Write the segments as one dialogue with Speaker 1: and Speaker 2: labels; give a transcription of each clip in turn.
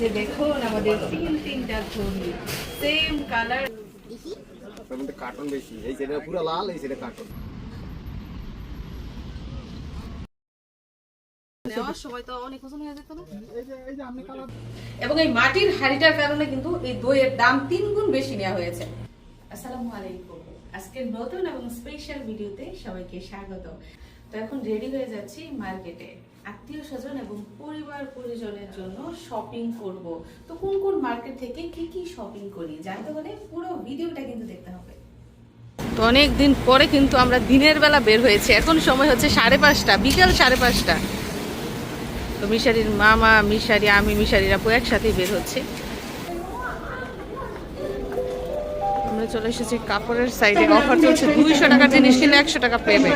Speaker 1: যে দেখুন আমাদের তিন তিনটা ঘড়ি সেম কালার
Speaker 2: কার্টন বেশি। এই পুরো লাল এই কার্টন
Speaker 1: এবং এই মাটির হাড়িটার কারণে কিন্তু এই দইয়ের দাম তিন গুণ বেশি নেওয়া হয়েছে। আসসালামু আলাইকুম। আজকের নতুন এবং স্পেশাল ভিডিওতে সবাইকে স্বাগত তো এখন রেডি হয়ে যাচ্ছি মার্কেটে আত্মীয় স্বজন এবং পরিবার পরিজনের জন্য শপিং করব। তো কোন কোন মার্কেট থেকে কি কি শপিং করি, জানতে হলে পুরো ভিডিওটা কিন্তু দেখতে হবে। তো অনেক দিন পরে কিন্তু আমরা দিনের বেলা বের হয়েছি। এখন সময় হচ্ছে সাড়ে পাঁচটা, বিকেল সাড়ে পাঁচটা। তো মিশারির মামা, মিশারি, আমি, মিশারির আপু একসাথেই বের হচ্ছে। আমরা চলে এসেছি কাপড়ের সাইডে অফার চলছে দুইশো টাকার জিনিস কিনলে একশো টাকা পেবে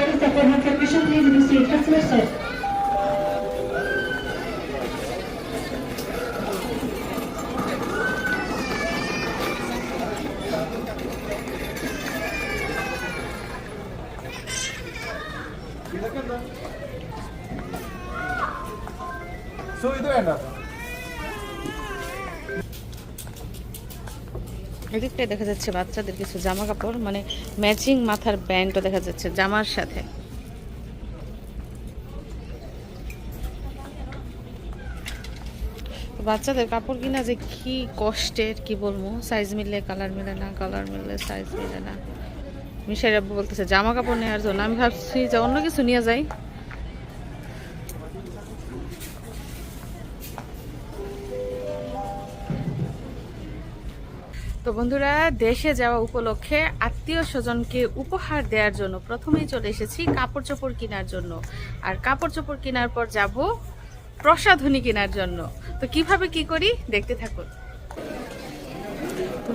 Speaker 1: এদিকটায় দেখা যাচ্ছে বাচ্চাদের কিছু জামা কাপড় মানে ম্যাচিং মাথার ব্যান্ডও দেখা যাচ্ছে জামার সাথে। বাচ্চাদের কাপড় কিনা যে কি কষ্টের, কি বলব? সাইজ মিললে কালার মিলে না কালার মিললে সাইজ মিলে না। মিশাই আব্বু বলতেছে জামা কাপড় নেওয়ার জন্য আমি ভাবছি যে অন্য কিছু নিয়ে যাই। তো বন্ধুরা, দেশে যাওয়া উপলক্ষে আত্মীয় স্বজনকে উপহার দেওয়ার জন্য প্রথমেই চলে এসেছি কাপড় চোপড় কেনার জন্য। আর কাপড় চোপড় কেনার পর যাব প্রসাধনী কেনার জন্য। তো কীভাবে কি করি দেখতে থাকুন।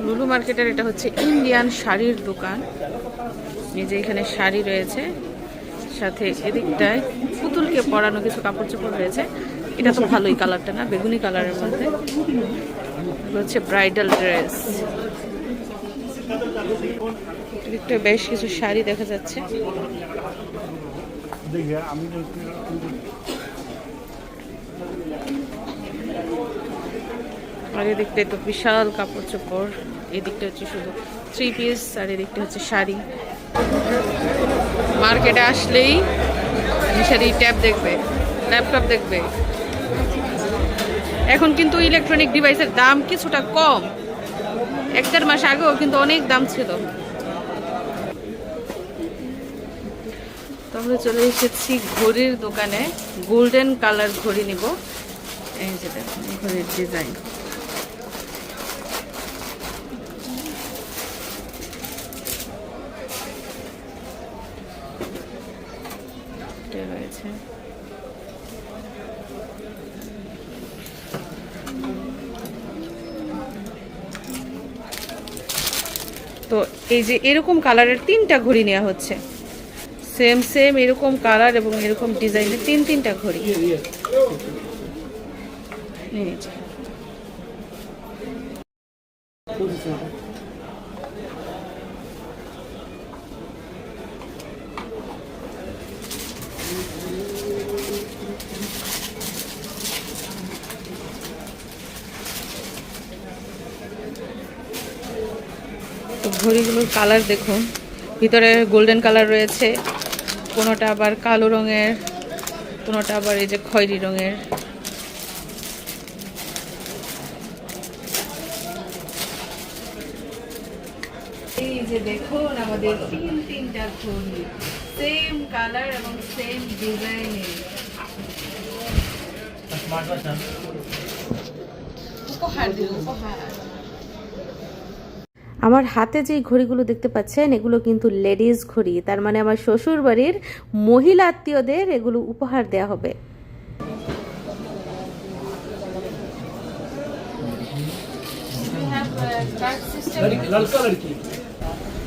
Speaker 1: লুলু মার্কেটের এটা হচ্ছে ইন্ডিয়ান শাড়ির দোকান। এই যে এখানে শাড়ি রয়েছে, সাথে এদিকটায় পুতুলকে পরানো কিছু কাপড় চোপড় রয়েছে। এটা তো ভালোই কালারটা না, বেগুনি কালারের মধ্যে। হচ্ছে ব্রাইডাল ড্রেস। এদিকটা বেশ কিছু শাড়ি দেখা যাচ্ছে। আর এদিকটায় তো বিশাল কাপড় চোপড়। এদিকটা হচ্ছে শুধু থ্রি পিস আর এদিকটা হচ্ছে শাড়ি। মার্কেটে আসলেই শাড়ি ট্যাব দেখবে, ল্যাপটপ দেখবে। এখন কিন্তু ইলেকট্রনিক ডিভাইসের দাম কিছুটা কম। এক দেড় মাস আগেও কিন্তু অনেক দাম ছিল। আমরা চলে এসেছি ঘড়ির দোকানে। গোল্ডেন কালার ঘড়ি নিব। এই যে ঘড়ির ডিজাইন রয়েছে। তো এই যে এরকম কালারের তিনটা ঘড়ি নেওয়া হচ্ছে সেম সেম এরকম কালার এবং এরকম ডিজাইনের তিন, তিনটা ঘড়ি নিয়ে। ঘড়িগুলোর কালার দেখুন। ভিতরে গোল্ডেন কালার রয়েছে কোনোটা আবার কালো রঙের কোনোটা আবার এই যে খয়েরি রঙের। এই যে দেখুন আমাদের তিন তিনটা ঘড়ি সেম কালার এবং সেম ডিজাইনের উপহার দিল উপহার।
Speaker 3: আমার হাতে যে ঘড়িগুলো দেখতে পাচ্ছেন, এগুলো কিন্তু লেডিস ঘড়ি। তার মানে আমার শ্বশুর বাড়ির মহিলা আত্মীয়দের এগুলো উপহার দেয়া হবে।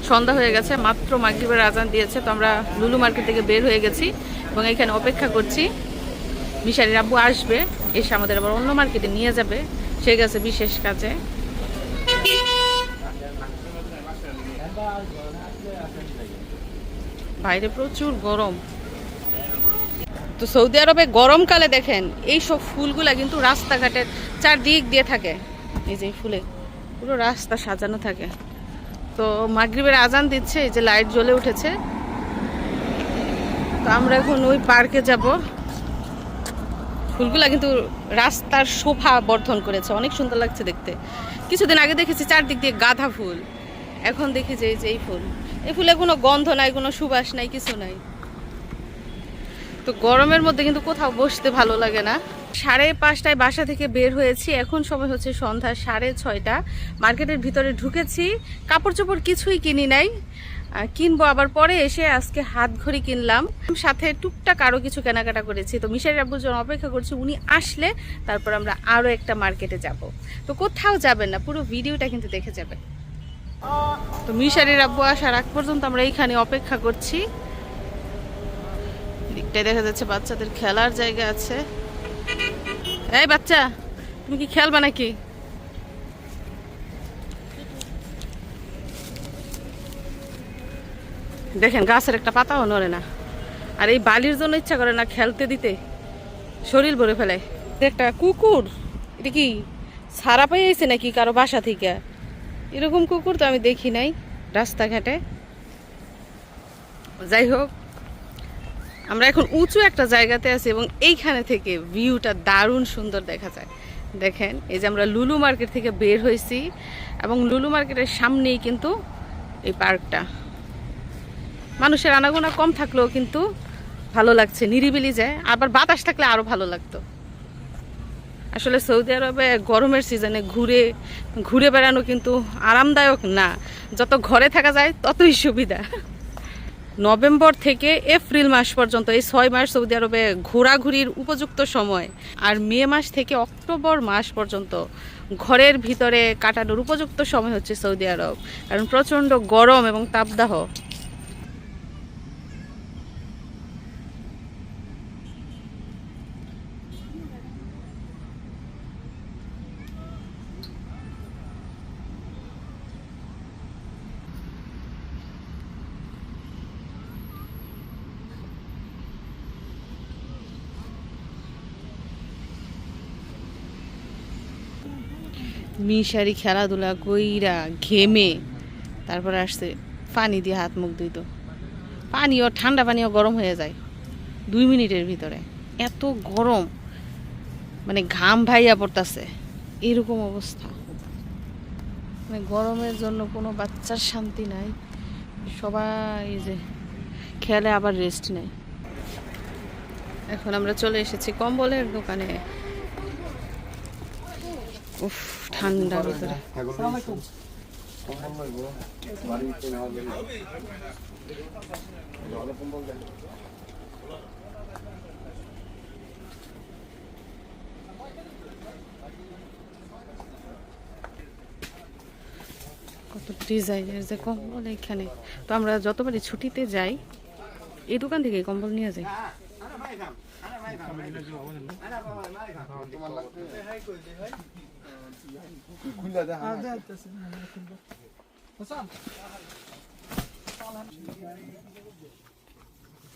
Speaker 1: সন্ধ্যা হয়ে গেছে, মাত্র মাগরিবের আজান দিয়েছে, তো আমরা লুলু মার্কেট থেকে বের হয়ে গেছি এবং এখানে অপেক্ষা করছি। মিশারির আব্বু আসবে, এসে আমাদের আবার অন্য মার্কেটে নিয়ে যাবে, সে গেছে বিশেষ কাজে। বাইরে প্রচুর গরম। তো সৌদি আরবে গরমকালে দেখেন এই সব ফুলগুলা কিন্তু রাস্তাঘাটের চারদিক দিয়ে থাকে। এই যে ফুলে পুরো রাস্তা সাজানো থাকে। তো মাগরিবের আজান দিচ্ছে, এই যে লাইট জ্বলে উঠেছে। তো আমরা এখন ওই পার্কে যাব। ফুলগুলা কিন্তু রাস্তার শোভা বর্ধন করেছে। অনেক সুন্দর লাগছে দেখতে। কিছুদিন আগে দেখেছি চারদিক দিয়ে গাঁদা ফুল। এখন দেখি যে এই ফুল। এই ফুলে কোনো গন্ধ নাই, কোনো সুবাস নাই, কিছু নাই। তো গরমের মধ্যে কিন্তু কোথাও বসতে ভালো লাগে না। সাড়ে পাঁচটায় বাসা থেকে বের হয়েছি। এখন সময় হচ্ছে সন্ধ্যা সাড়ে ছয়টা। মার্কেটের ভিতরে ঢুকেছি। কাপড় চোপড় কিছুই কিনি নাই। কিনবো আবার পরে এসে আজকে হাত ঘড়ি কিনলাম। সাথে টুকটাক আরও কিছু কেনাকাটা করেছি। তো মিশারি আব্বুর জন্য অপেক্ষা করছি, উনি আসলে তারপর আমরা আরও একটা মার্কেটে যাব। তো কোথাও যাবেন না, পুরো ভিডিওটা কিন্তু দেখে যাবেন। তো মিশারির আব্বু আসার আগ পর্যন্ত আমরা এইখানে অপেক্ষা করছি। দিকটায় দেখা যাচ্ছে বাচ্চাদের খেলার জায়গা আছে। এই বাচ্চা, তুমি কি খেলবা নাকি? দেখেন গাছের একটা পাতাও নড়ে না। আর এই বালির জন্য ইচ্ছা করে না খেলতে দিতে। শরীর ভরে ফেলে। একটা কুকুর। এটা কি সারা পাইছে নাকি কারও বাসা থেকে? এরকম কুকুর তো আমি দেখি নাই রাস্তাঘাটে। যাই হোক, আমরা এখন উঁচু একটা জায়গাতে আছি এবং এইখানে থেকে ভিউটা দারুণ সুন্দর দেখা যায়। দেখেন, এই যে আমরা লুলু মার্কেট থেকে বের হয়েছি এবং লুলু মার্কেটের সামনেই কিন্তু এই পার্কটা। মানুষের আনাগোনা কম থাকলেও কিন্তু ভালো লাগছে, নিরিবিলি যায়। আবার বাতাস থাকলে আরও ভালো লাগতো। আসলে সৌদি আরবে গরমের সিজনে ঘুরে ঘুরে বেড়ানো কিন্তু আরামদায়ক না। যত ঘরে থাকা যায়, ততই সুবিধা। নভেম্বর থেকে এপ্রিল মাস পর্যন্ত, এই ছয় মাস সৌদি আরবে ঘোরাঘুরির উপযুক্ত সময়। আর মে মাস থেকে অক্টোবর মাস পর্যন্ত ঘরের ভিতরে কাটানোর উপযুক্ত সময় হচ্ছে সৌদি আরব। কারণ প্রচণ্ড গরম এবং তাপদাহ। মিশারি খেলাধুলা কইরা ঘেমে তারপরে আসছে পানি দিয়ে হাত মুখ ধুইত। পানিও, ঠান্ডা পানিও গরম হয়ে যায় দুই মিনিটের ভিতরে। এত গরম মানে ঘাম ভাইয়া পড়তাছে। এরকম অবস্থা। মানে গরমের জন্য কোনো বাচ্চার শান্তি নাই। সবাই যে খেলে আবার রেস্ট নেই এখন আমরা চলে এসেছি কম্বলের দোকানে। উফ। ঠান্ডা ভিতরে। কত ডিজাইনের যে কম্বল এখানে। তো আমরা যতবারই ছুটিতে যাই, এই দোকান থেকে কম্বল নিয়ে যাই।
Speaker 2: খুলে দেখা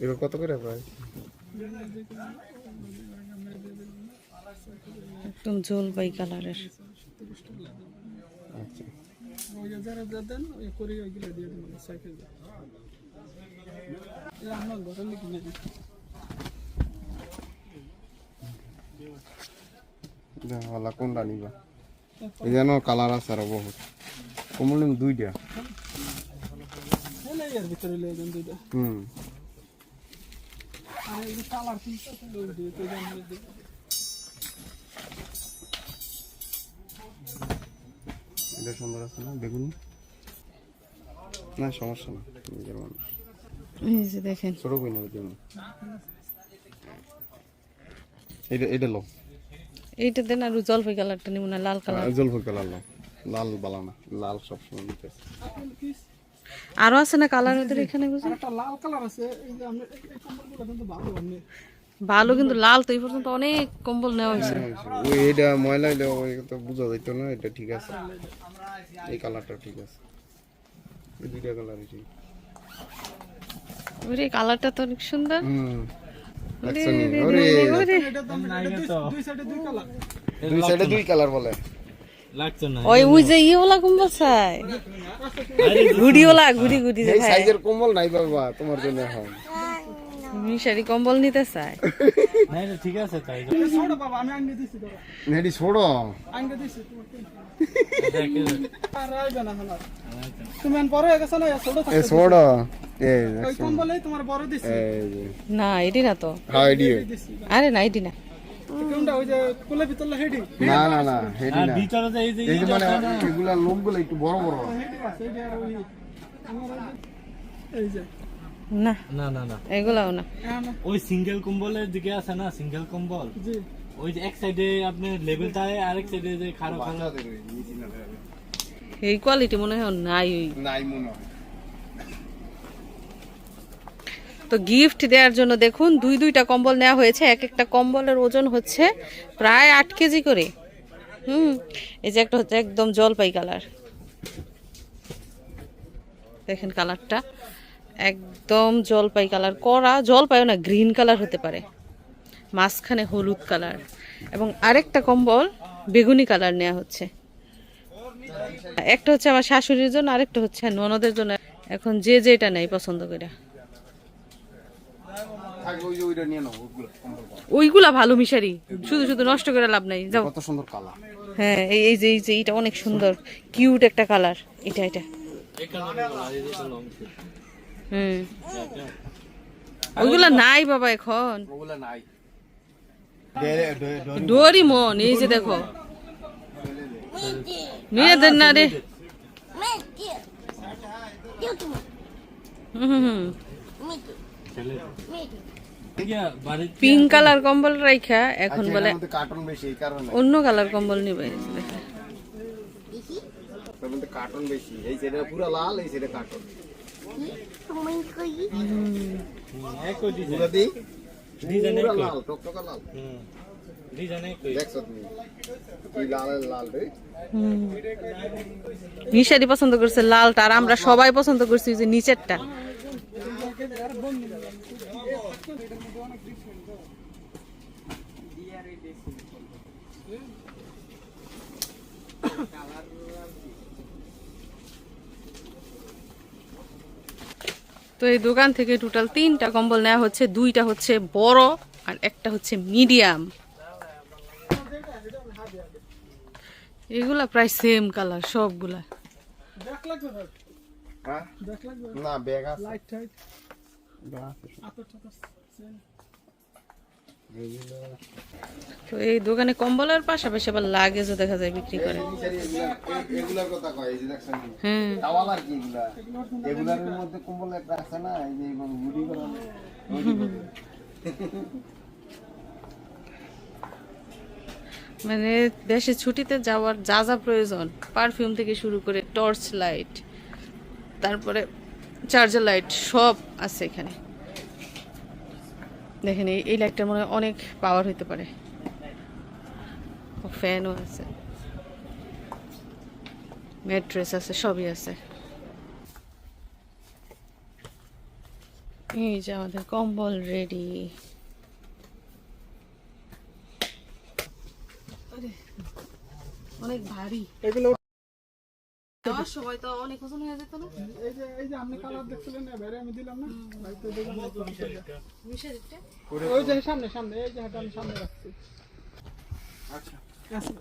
Speaker 2: এবার কত করে প্রায়
Speaker 1: একদম জলপাই কালারের।
Speaker 2: আচ্ছা।
Speaker 4: যারা যা দেন ওই করে ওইগুলো দিয়ে দেবেন সাইকেল আমার ঘরে লিখে
Speaker 2: কোনটা নিবা? এই যেন কালার আছে আরও বহুত। কমল নিম দুইটা। হুম এটা সুন্দর আছে না বেগুনি? না সমস্যা না নিজের মানুষ
Speaker 1: এই যে দেখেন।
Speaker 2: ছোট কই নেবে এটা এটা লো
Speaker 1: এইটা দেন আর জলপাই কালারটা নিব না লাল কালার।
Speaker 2: জলফর কালার লো লাল বালা না লাল সবসময় নিতে।
Speaker 1: আরও আছে না কালার ওদের এখানে বুঝি
Speaker 4: একটা লাল কালার আছে এই যে আমরা এই কম্বলগুলো কিন্তু ভালো আপনি
Speaker 1: ভালো কিন্তু লাল তো এই পর্যন্ত অনেক কম্বল নেওয়া হয়েছে।
Speaker 2: ওই এটা ময়লা হইলে ওই তো বোঝা যাইতো না এটা ঠিক আছে। এই কালারটা ঠিক আছে। এই দুইটা কালার ঠিক।
Speaker 1: ওরে কালারটা তো অনেক সুন্দর।
Speaker 2: হুম।
Speaker 4: দুই- দুই সাইডে দুই কালার
Speaker 2: দুই সাইডে দুই কালার বলে।
Speaker 1: ওই ওই যে ইয়েওলা কম্বল চাই। ঘুড়ি ঘুড়ি
Speaker 2: এই সাইজের কম্বল নাই বাবা তোমার জন্য এখন।
Speaker 1: মিশারি কম্বল নিতে
Speaker 5: না ঠিক আছে তাই
Speaker 4: এটা বাবা আমি আঙ্গে দিছি ধরো
Speaker 2: নেডি ছোড়ো
Speaker 4: আঙ্গে দিছি আর রাইবে না হালার তুমি বড় গেছো না ছোট
Speaker 2: ছোড়ো
Speaker 4: ওই কম্বলেই তোমার বড় দিছি।
Speaker 1: না না তো।
Speaker 2: হ্যাঁ এডি।
Speaker 1: আরে না না।
Speaker 4: কোনটা? ওই যে কুলে ভিতরে হেডি?
Speaker 2: না না না হেডি না।
Speaker 5: ভিতরে যে এই যে
Speaker 2: এই মানে এগুলা লোকগুলো একটু বড় বড়।
Speaker 4: হেডি আছে হেডি আর ওই আমার এই যে।
Speaker 1: না।
Speaker 5: না না না।
Speaker 1: এগুলাও না।
Speaker 4: হ্যাঁ
Speaker 5: ওই সিঙ্গেল কম্বলের দিকে আছে না সিঙ্গেল কম্বল?
Speaker 4: জি।
Speaker 5: ওই যে এক সাইডে আপনি লেভেল থাকে আরেক সাইডে যে খারাপ খারাপ
Speaker 1: এই কোয়ালিটি মনে হয় নাই
Speaker 2: নাই মনে হয়।
Speaker 1: তো গিফট দেওয়ার জন্য দেখুন, দুই দুইটা কম্বল নেওয়া হয়েছে, এক একটা কম্বলের ওজন হচ্ছে প্রায় আট কেজি করে। হুম, এই যে একটা হচ্ছে একদম জলপাই কালার। দেখেন কালারটা, একদম জলপাই কালার করা জলপাইও না, গ্রিন কালার হতে পারে। মাঝখানে হলুদ কালার। এবং আরেকটা কম্বল বেগুনি কালার নেওয়া হচ্ছে। একটা হচ্ছে আমার শাশুড়ির জন্য, আরেকটা হচ্ছে ননদের জন্য। এখন যে যেটা নেই পছন্দ করে
Speaker 2: থাক ওই যে ওইটা নিয়ে নাও ওইগুলো
Speaker 1: ভালো মিশারি। শুধু শুধু নষ্ট করে লাভ নাই যাও।
Speaker 2: কত সুন্দর কালার
Speaker 1: হ্যাঁ এই এই যে এই যে এটা অনেক সুন্দর। কিউট একটা কালার এটা এটা। হুম। ওইগুলা নাই বাবা এখন।
Speaker 2: ওগুলা নাই।
Speaker 1: ডোরি মন এই যে দেখো। মেয়েদের না রে। পিঙ্ক কালার কম্বল রাইখা এখন বলে
Speaker 2: কার্টুন বেশি এই কারণে।
Speaker 1: অন্য কালার কম্বল নিবে
Speaker 2: তার মধ্যে কার্টুন বেশি এই সাইডে পুরো লাল এই সাইডে কার্টুন
Speaker 5: একই ডিজাইন
Speaker 2: পুরো দি?
Speaker 5: ডিজাইন
Speaker 2: পুরো
Speaker 5: একই।
Speaker 2: লাল টকটকা লাল।
Speaker 5: হুম। ডিজাইন একই।
Speaker 2: দেখছ তুমি? কি লাল লাল রে?
Speaker 1: মিশারি পছন্দ করছে লালটা আর আমরা সবাই পছন্দ করছি যে নিচেরটা। তো এই দোকান থেকে টোটাল তিনটা কম্বল নেওয়া হচ্ছে দুইটা হচ্ছে বড় আর একটা হচ্ছে মিডিয়াম এগুলা প্রায় সেম কালার সবগুলা।
Speaker 2: হ্যাঁ? না ব্যাগ আছে।
Speaker 4: লাইট টাইট
Speaker 1: তো এই দোকানে কম্বলের পাশাপাশি আবার লাগেজও দেখা যায় বিক্রি করে
Speaker 2: এগুলার।
Speaker 1: মানে দেশে ছুটিতে যাওয়ার যা যা প্রয়োজন পারফিউম থেকে শুরু করে টর্চ লাইট তারপরে চার্জার লাইট সব আছে এখানে দেখেন, এই- লাইটটা মনে অনেক পাওয়ার হতে পারে। ফ্যানও আছে। ম্যাট্রেস আছে, সবই আছে। এই যে আমাদের কম্বল রেডি অনেক ভারী। যাওয়ার হয় তো অনেক ওজন হয়ে যেত না।
Speaker 4: এই যে এই যে আপনি কালার দেখছিলেন না বাইরে আমি দিলাম না। ভাই তো দেখুন ওই যে সামনে সামনে এই যে হাতে আমি সামনে রাখছি।
Speaker 2: আচ্ছা।
Speaker 4: আছে।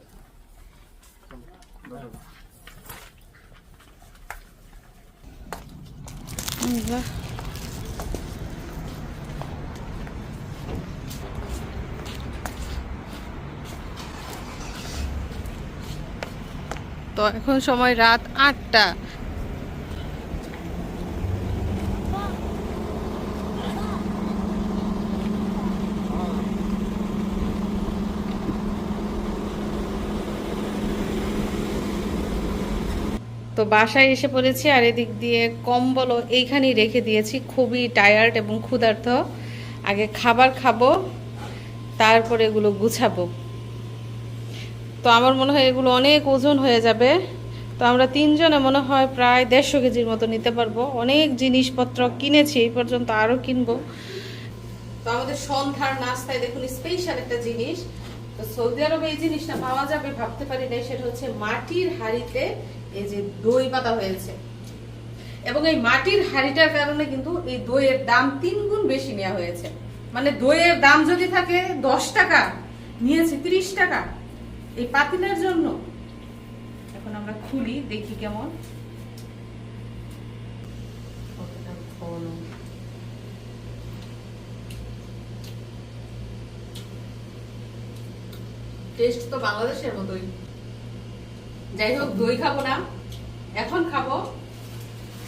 Speaker 1: তো এখন সময় রাত আটটা। তো বাসায় এসে পড়েছি আর এদিক দিয়ে কম্বলও এইখানেই রেখে দিয়েছি। খুবই টায়ার্ড এবং ক্ষুধার্ত। আগে খাবার খাব, তারপরে এগুলো গুছাবো। তো আমার মনে হয় এগুলো অনেক ওজন হয়ে যাবে। তো আমরা তিনজনে মনে হয় প্রায় দেড়শো কেজির মতো নিতে পারব। অনেক জিনিসপত্র কিনেছি, এই পর্যন্ত আরও কিনবো। তো আমাদের সন্ধ্যার নাস্তায় দেখুন স্পেশাল একটা জিনিস। তো সৌদি আরবে এই জিনিসটা পাওয়া যাবে, ভাবতে পারি না সেটা হচ্ছে মাটির হাঁড়িতে এই যে দই পাতা হয়েছে। এবং এই মাটির হাঁড়িটার কারণে কিন্তু এই দইয়ের দাম তিন গুণ বেশি নেওয়া হয়েছে। মানে দইয়ের দাম যদি থাকে দশ টাকা, নিয়েছে তিরিশ টাকা এই পাতিলের জন্য। এখন আমরা খুলি, দেখি কেমন। টেস্ট তো বাংলাদেশের মতোই। যাই হোক, দই খাব না। এখন খাব।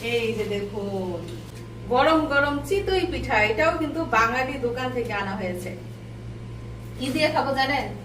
Speaker 1: এই যে দেখুন, গরম গরম চিতই পিঠা, এটাও কিন্তু বাঙালি দোকান থেকে আনা হয়েছে। কি দিয়ে খাব জানেন?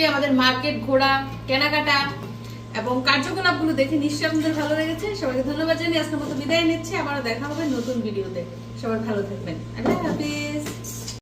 Speaker 1: আজকে আমাদের মার্কেট ঘোরা, কেনাকাটা এবং কার্যকলাপগুলো দেখে নিশ্চয়ই আপনাদের ভালো লেগেছে। সবাইকে ধন্যবাদ জানিয়ে আজকের মতো বিদায় নিচ্ছি। আবারও দেখা হবে নতুন ভিডিওতে। সবাই ভালো থাকবেন। আল্লাহ হাফিজ।